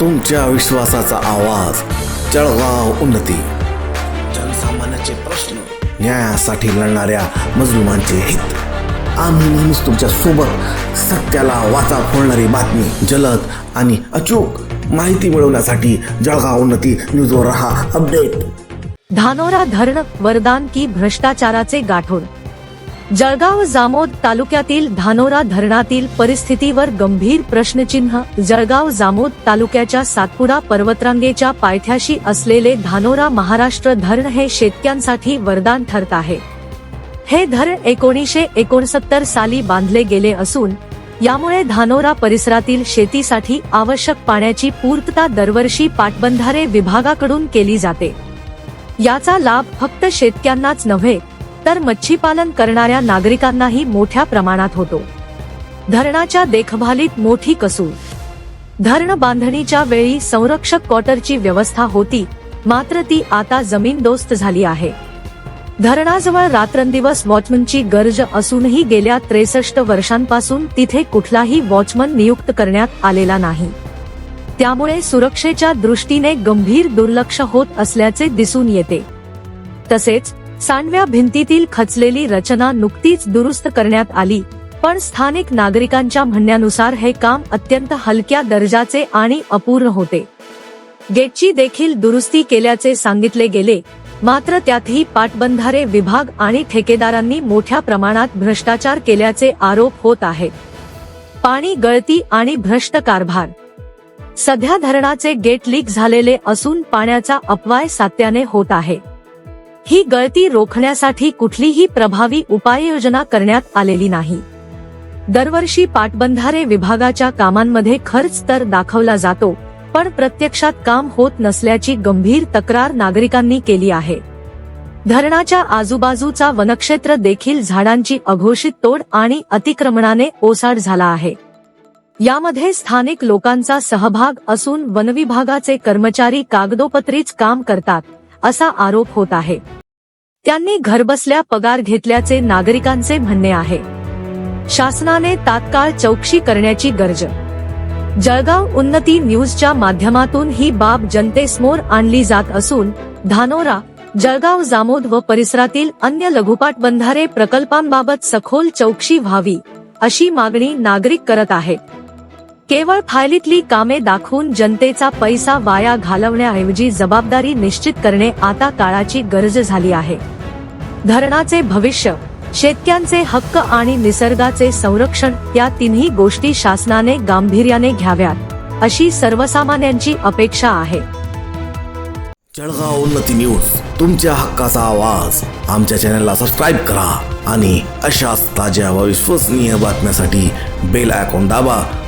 तुमच्या विश्वासाचा आवाज. जळगाव उन्नती. जनसामान्याचे प्रश्न न्यायासाठी लढणाऱ्या मजलुमांचे हित. आम्ही नेहमीच तुमच्यासोबत सत्याला वाचा फोडणारी बातमी जलद आणि अचूक माहिती मिळवण्यासाठी जळगाव उन्नती न्यूजवर रहा अपडेट. धानोरा धरण वरदान की भ्रष्टाचाराचे गाठोड. जळगाव जामोद तालुक्यातील धानोरा धरणातील परिस्थितीवर गंभीर प्रश्नचिन्ह जळगाव जामोद तालुक्याच्या सातपुडा पर्वतरांगेच्या पायथ्याशी असलेले धानोरा महाराष्ट्र धरण हे शेतक्यांसाठी वरदान ठरत आहे. हे धरण एकोणीसशे एकोणसत्तर साली बांधले गेले असून यामुळे धानोरा परिसरातील शेतीसाठी आवश्यक पाण्याची पूर्तता दरवर्षी पाटबंधारे विभागाकडून केली जाते. याचा लाभ फक्त शेतक्यांनाच नव्हे तर मच्छीपालन करणाऱ्या नागरिकांनाही मोठ्या प्रमाणात होतो. धरणाच्या देखभालीत मोठी कसूर. धरण बांधणीच्या वेळी संरक्षक क्वार्टरची व्यवस्था होती मात्र ती आता जमीनदोस्त झाली आहे. धरणाजवळ रात्रंदिवस वॉचमनची गरज असूनही गेल्या त्रेसष्ट वर्षांपासून तिथे कुठलाही वॉचमन नियुक्त करण्यात आलेला नाही. त्यामुळे सुरक्षेच्या दृष्टीने गंभीर दुर्लक्ष होत असल्याचे दिसून येते. तसेच सांडव्या भिंतीतील खचलेली रचना नुकतीच दुरुस्त करण्यात आली पण स्थानिक नागरिकांच्या म्हणण्यानुसार हे काम अत्यंत हलक्या दर्जाचे आणि अपूर्ण होते. गेटची देखील दुरुस्ती केल्याचे सांगितले गेले मात्र त्यातही पाटबंधारे विभाग आणि ठेकेदारांनी मोठ्या प्रमाणात भ्रष्टाचार केल्याचे आरोप होत आहेत. पाणी गळती आणि भ्रष्ट कारभार. सध्या धरणाचे गेट लीक झालेले असून पाण्याचा अपवाय सात्याने होत आहे. ही गळती रोखण्यासाठी कुठलीही प्रभावी उपाययोजना करण्यात आलेली नाही. दरवर्षी पाटबंधारे विभागाच्या कामांमध्ये खर्च तर दाखवला जातो पण प्रत्यक्षात काम होत नसल्याची गंभीर तक्रार नागरिकांनी केली आहे. धरणाच्या आजूबाजूचा वनक्षेत्र देखील झाडांची अघोषित तोड आणि अतिक्रमणाने ओसाड झाला आहे. यामध्ये स्थानिक लोकांचा सहभाग असून वनविभागाचे कर्मचारी कागदोपत्रीच काम करतात. असा आरोप होत आहे. त्यांनी घरबसल्या पगार घेतल्याचे नागरिकांचे म्हणणे आहे. शासनाने तात्काळ चौकशी करण्याची गरज. जळगाव उन्नती न्यूजच्या माध्यमातून ही बाब जनतेसमोर आणली जात असून धानोरा जळगाव जामोद व परिसरातील अन्य लघुपाट बंधारे प्रकल्पांबाबत सखोल चौकशी व्हावी अशी मागणी नागरिक करत आहेत. केवळ फायलीतली कामे दाखवून जनतेचा पैसा वाया घालवण्याऐवजी जबाबदारी निश्चित करणे आता काळाची गरज झाली आहे. धरणाचे भविष्य शेतकऱ्यांचे हक्क आणि निसर्गाचे संरक्षण या तिन्ही गोष्टी शासनाने गांभीर्याने घ्याव्यात अशी सर्वसामान्यांची अपेक्षा आहे. जळगाव उन्नती न्यूज तुमच्या हक्काचा आवाज. आमच्या चॅनलला सबस्क्राईब करा आणि अशाच ताज्या व विश्वसनीय बातम्यासाठी बेल आयकॉन दाबा.